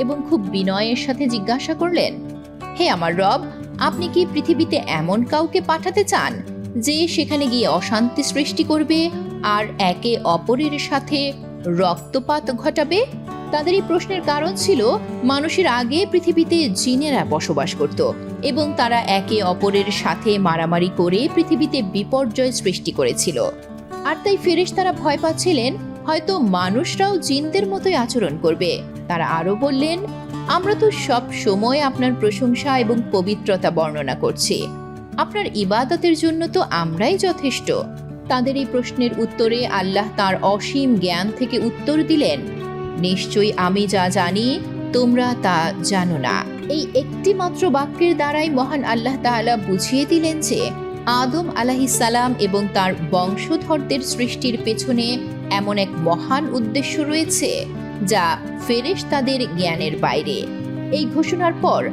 এবং খুব বিনয়ের সাথে জিজ্ঞাসা করলেন, হে আমার রব, আপনি কি পৃথিবীতে এমন কাউকে পাঠাতে চান যে সেখানে গিয়ে অশান্তি সৃষ্টি করবে আর একে অপরের সাথে রক্তপাত ঘটাবে? তাদের এই প্রশ্নের কারণ ছিল মানুষের আগে পৃথিবীতে জিনেরা বসবাস করত এবং তারা একে অপরের সাথে মারামারি করে পৃথিবীতে বিপর্যয় সৃষ্টি করেছিল। আর তাই ফেরেশ তারা ভয় পাচ্ছিলেন হয়তো মানুষরাও জিনদের মতোই আচরণ করবে। তারা আরও বললেন, আমরা তো সব সময় আপনার প্রশংসা এবং পবিত্রতা বর্ণনা করছি। আপনার ইবাদতের জন্য তো আমরাই যথেষ্ট। তাদের এই প্রশ্নের উত্তরে আল্লাহ তার অসীম জ্ঞান থেকে উত্তর দিলেন, নিশ্চয়ই আমি যা জানি, তোমরা তা জানো না। এই একটি মাত্র বাক্যের দ্বারাই মহান আল্লাহ তাআলা বুঝিয়ে দিলেন যে আদম আলাহিসাল্লাম এবং তার বংশধরদের সৃষ্টির পেছনে এমন এক মহান উদ্দেশ্য রয়েছে, যা ফেরেশ তাদের জ্ঞানের বাইরে। এই ঘোষণার পর